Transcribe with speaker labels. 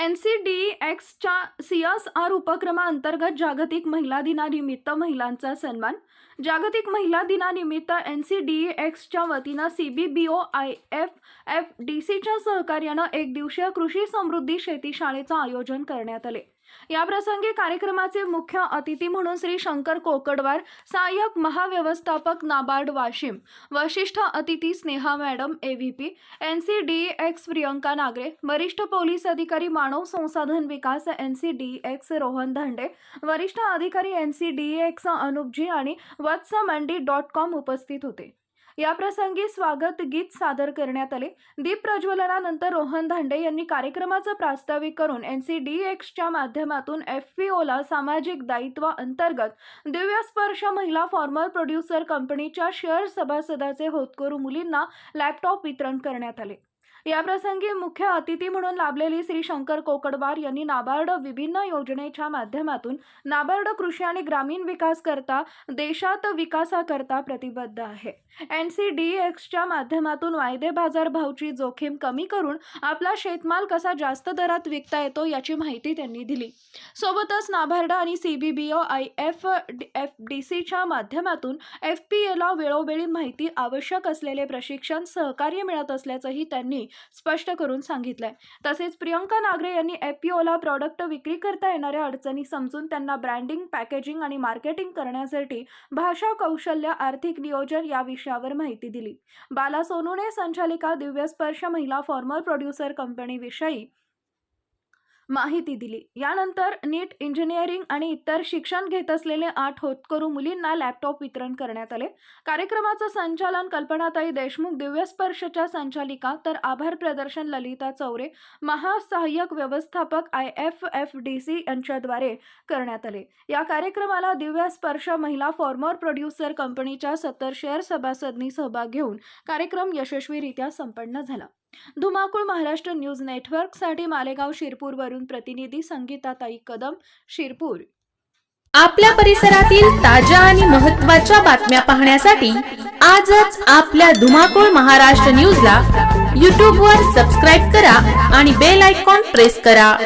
Speaker 1: N C D एक्सच्या C S R उपक्रमाअंतर्गत जागतिक महिला दिनानिमित्त महिलांचा सन्मान. जागतिक महिला दिनानिमित्त एन सी डी एक्सच्या वतीनं C B B O I F F D सीच्या सहकार्यानं एक दिवसीय कृषी समृद्धी शेती शाळेचं आयोजन करण्यात आले. याप्रसंगी कार्यक्रमाचे मुख्य अतिथी म्हणून श्री शंकर कोकडवार सहाय्यक महाव्यवस्थापक नाबार्ड वाशिम वशिष्ठ अतिथी Sneha madam A V P N C D X Priyanka Nagare वरिष्ठ पोलीस अधिकारी मानव संसाधन विकास N C D X Rohan Dhande वरिष्ठ अधिकारी N C D X Anupji आणि वत्स मंडी डॉट कॉम उपस्थित होते. याप्रसंगी स्वागत गीत सादर करण्यात आले. दीप प्रज्वलनानंतर रोहन धांडे यांनी कार्यक्रमाचं प्रास्ताविक करून एन सी डी एक्सच्या माध्यमातून एफ पी ओला सामाजिक दायित्व अंतर्गत दिव्य स्पर्श महिला फॉर्मर प्रोड्युसर कंपनीच्या शेअर सभासदाचे होतकरू मुलींना लॅपटॉप वितरण करण्यात आले. याप्रसंगी मुख्य अतिथी म्हणून लाभलेली श्री शंकर कोकडवार यांनी नाबार्ड विभिन्न योजनेच्या माध्यमातून नाबार्ड कृषी आणि ग्रामीण विकास करता देशात विकासाकरता प्रतिबद्ध आहे. एन सी डी एक्सच्या माध्यमातून वायदे बाजार भावची जोखीम कमी करून आपला शेतमाल कसा जास्त दरात विकता येतो याची माहिती त्यांनी दिली. सोबतच नाबार्ड आणि C B B O I F F D सीच्या माध्यमातून एफ पी एला वेळोवेळी माहिती आवश्यक असलेले प्रशिक्षण सहकार्य मिळत असल्याचंही त्यांनी स्पष्ट करून सांगितलंय. तसेच प्रियंका नागरे यांनी एपिओला प्रॉडक्ट विक्री करता येणाऱ्या अडचणी समजून त्यांना ब्रँडिंग पॅकेजिंग आणि मार्केटिंग करण्यासाठी भाषा कौशल्य आर्थिक नियोजन या विषयावर माहिती दिली. बाला सोनूने संचालिका दिव्य स्पर्श महिला फॉर्मर प्रोड्युसर कंपनीविषयी माहिती दिली. यानंतर नीट इंजिनिअरिंग आणि इतर शिक्षण घेत असलेले आठ होतकरू मुलींना लॅपटॉप वितरण करण्यात आले. कार्यक्रमाचं संचालन कल्पनाताई देशमुख दिव्यस्पर्शच्या संचालिका तर आभार प्रदर्शन ललिता चौरे महासहाय्यक व्यवस्थापक I F F D C यांच्याद्वारे करण्यात आले. या कार्यक्रमाला दिव्यस्पर्श महिला फॉर्मर प्रोड्युसर कंपनीच्या सत्तर शेअर सभासदनी सहभाग घेऊन कार्यक्रम यशस्वीरित्या संपन्न झाला. धुमाकूळ महाराष्ट्र न्यूज नेटवर्कसाठी मालेगाव शिरपूरवरून प्रतिनिधी संगीताताई कदम शिरपूर.
Speaker 2: आपल्या परिसरातील ताज्या आणि महत्त्वाच्या बातम्या पाहण्यासाठी आजच आपल्या धुमाकूळ महाराष्ट्र न्यूजला यूट्यूबवर सबस्क्राईब करा आणि बेल आयकॉन प्रेस करा.